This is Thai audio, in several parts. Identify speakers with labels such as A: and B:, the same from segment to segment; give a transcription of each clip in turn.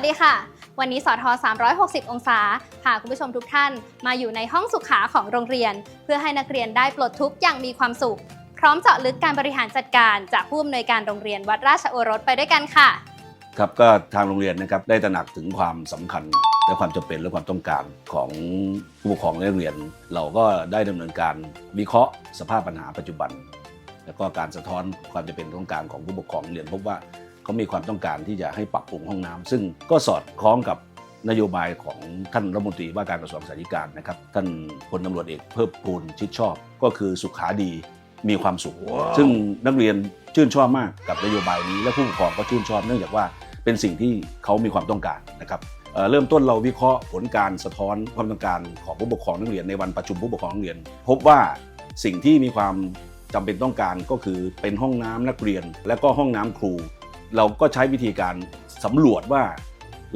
A: สดีค่ะ วันนี้สอท360 องศาพาคุณผู้ชมทุกท่านมาอยู่ในห้องสุขาของโรงเรียน เพื่อให้นักเรียนได้ปลดทุกข์อย่างมีความสุข พร้อมเจาะลึกการบริหารจัดการจากผู้อำนวยการโรงเรียนวัดราชโอรสไปด้วยกันค่ะ
B: ครับก็ทางโรงเรียนนะครับได้ตระหนักถึงความสำคัญ และความจำเป็นและความต้องการของผู้ปกครองและนักเรียน เราก็ได้ดำเนินการวิเคราะห์สภาพปัญหาปัจจุบัน แล้วก็การสะท้อนความจำเป็นต้องการของผู้ปกครองเรียนพบว่า เขามีความต้องการที่จะให้ปรับปรุงห้องน้ำซึ่งก็สอดคล้องกับนโยบายของท่านรัฐมนตรีว่าการกระทรวงสาธารณสุขนะครับ ท่านพลตำรวจเอกเพิ่มพูนชิดชอบ ก็คือสุขาดีมีความสุขซึ่งนักเรียนชื่นชอบมากกับนโยบายนี้ และผู้ปกครองก็ชื่นชอบ เนื่องจากว่าเป็นสิ่งที่เขามีความต้องการนะครับเอ่อเริ่มต้นเราวิเคราะห์ผลการสะท้อนความต้องการของผู้ปกครองนักเรียนในวันประชุมผู้ปกครองนักเรียน พบว่าสิ่งที่มีความจำเป็นต้องการก็คือเป็นห้องน้ำนักเรียน และก็ห้องน้ำครู เราก็ใช้วิธีการสำรวจว่า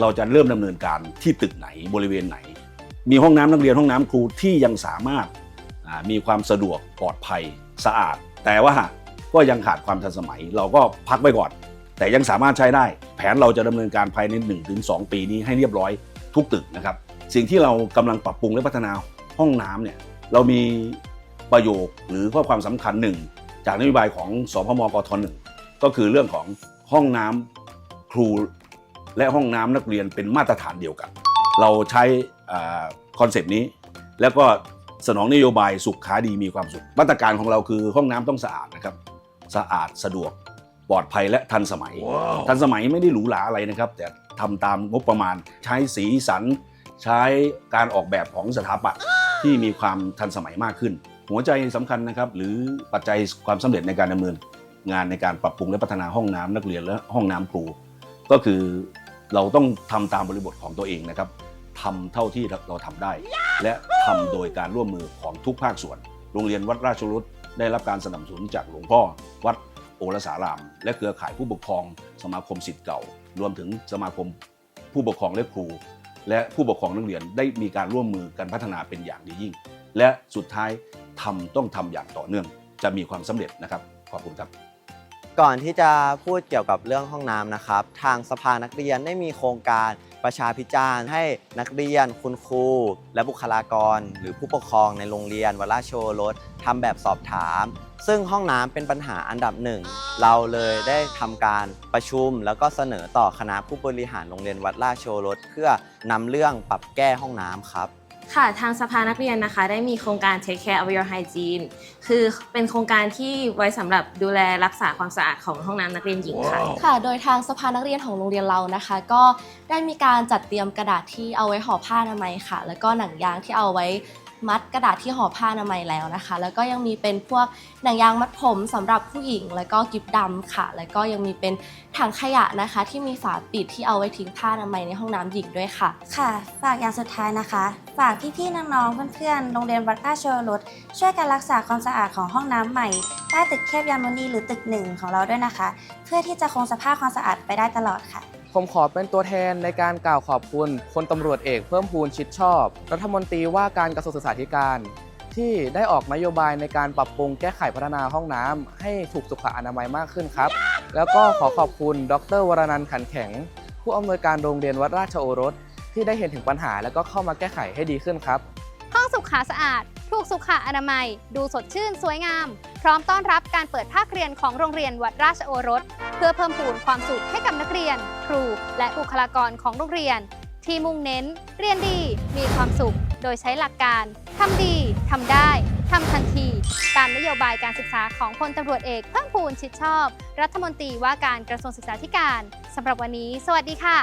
B: เราจะเริ่มดำเนินการที่ตึกไหนบริเวณไหน มีห้องน้ำนักเรียนห้องน้ำครูที่ยังสามารถมีความสะดวกปลอดภัยสะอาด แต่ว่าก็ยังขาดความทันสมัย เราก็พักไว้ก่อน แต่ยังสามารถใช้ได้ แผนเราจะดำเนินการภายใน 1-2 ปีนี้ให้เรียบร้อยทุกตึกนะครับ สิ่งที่เรากำลังปรับปรุงและพัฒนาห้องน้ำเนี่ยเรามีประโยคหรือข้อความสำคัญหนึ่งจากนโยบายของสพมกทหนึ่งก็คือเรื่องของ ห้องน้ำครูและห้องน้ำนักเรียนเป็นมาตรฐานเดียวกัน เราใช้คอนเซปต์นี้ แล้วก็สนองนโยบายสุขขาดีมีความสุข มาตรการของเราคือห้องน้ำต้องสะอาดนะครับสะอาดสะดวกปลอดภัยและทันสมัยทันสมัยไม่ได้หรูหราอะไรนะครับ แต่ทำตามงบประมาณใช้สีสัน ใช้การออกแบบของสถาปัตย์ที่มีความทันสมัยมากขึ้น หัวใจสำคัญนะครับ หรือปัจจัยความสำเร็จในการดำเนิน งานในการปรับปรุงและพัฒนาห้องน้ำนักเรียนและห้องน้ำครู ก็คือเราต้องทำตามบริบทของตัวเองนะครับทำเท่าที่เราทำได้ และทำโดยการร่วมมือของทุกภาคส่วน โรงเรียนวัดราชรุตได้รับการสนับสนุนจากหลวงพ่อ วัดโอรสาราม และเครือข่ายผู้ปกครอง สมาคมสิทธิ์เก่า รวมถึงสมาคมผู้ปกครองและครู และผู้ปกครองนักเรียนได้มีการร่วมมือกันพัฒนาเป็นอย่างดียิ่ง และสุดท้ายทำต้องทำอย่างต่อเนื่อง จะมีความสำเร็จนะครับ ขอบคุณครับ
C: ก่อนที่จะพูดเกี่ยวกับเรื่องห้องน้ำนะครับ ทางสภานักเรียนได้มีโครงการประชาพิจารณ์ให้นักเรียนคุณครู และบุคลากร หรือผู้ปกครองในโรงเรียนวราชโชรสทำแบบสอบถาม ซึ่งห้องน้ำเป็นปัญหาอันดับหนึ่ง เราเลยได้ทำการประชุม แล้วก็เสนอต่อคณะผู้บริหารโรงเรียนวัดราชโชรสเพื่อนำเรื่องปรับแก้ห้องน้ำครับ
D: ค่ะทางสภานักเรียนนะคะ ได้มีโครงการ Take Care of Your Hygiene คือเป็นโครงการที่ไว้สำหรับดูแลรักษาความสะอาดของห้องน้ำนักเรียนหญิงค่ะ
E: ค่ะ โดยทางสภานักเรียนของโรงเรียนเรานะคะ ก็ได้มีการจัดเตรียมกระดาษที่เอาไว้ห่อผ้าอนามัยค่ะ แล้วก็หนังยางที่เอาไว้ มัดกระดาษที่ห่อผ้าอนามัยแล้วนะคะ แล้วก็ยังมีเป็นพวกหนังยางมัดผมสำหรับผู้หญิง แล้วก็กิฟดำค่ะ แล้วก็ยังมีเป็นถังขยะนะคะ ที่มีฝาปิดที่เอาไว้ทิ้งผ้าอนามัยในห้องน้ำหญิงด้วยค่ะ
F: ค่ะ ฝากอย่างสุดท้ายนะคะ ฝากพี่ๆน้องๆเพื่อนๆโรงเรียนวัดราชโอรสช่วยกันรักษาความสะอาดของห้องน้ำใหม่ใต้ตึกเทพยามุนีหรือตึกหนึ่งของเราด้วยนะคะ เพื่อที่จะคงสภาพความสะอาดไปได้ตลอดค่ะ
G: ผมขอเป็นตัวแทนในการกล่าวขอบคุณพลตำรวจเอกเพิ่มพูนชิดชอบ รัฐมนตรีว่าการกระทรวงศึกษาธิการ ที่ได้ออกนโยบายในการปรับปรุงแก้ไขพัฒนาห้องน้ำให้ถูกสุขอนามัยมากขึ้นครับ แล้วก็ขอขอบคุณดรวรนันท์ขันแข็ง ผู้อำนวยการโรงเรียนวัดราชโอรส ที่ได้เห็นถึงปัญหา แล้วก็เข้ามาแก้ไขให้ดีขึ้นครับ
A: ห้องสุขาสะอาด ถูกสุขอนามัย ดูสดชื่นสวยงาม พร้อมต้อนรับการเปิดภาคเรียนของโรงเรียนวัดราชโอรส เพื่อเพิ่มพูนความสุขให้กับนักเรียน ครู และบุคลากรของโรงเรียน ที่มุ่งเน้น เรียนดี มีความสุข โดยใช้หลักการทำดีทำได้ทำทันที ตามนโยบายการศึกษาของพลตำรวจเอกเพิ่มพูนชิดชอบ รัฐมนตรีว่าการกระทรวงศึกษาธิการสำหรับวันนี้ สวัสดีค่ะ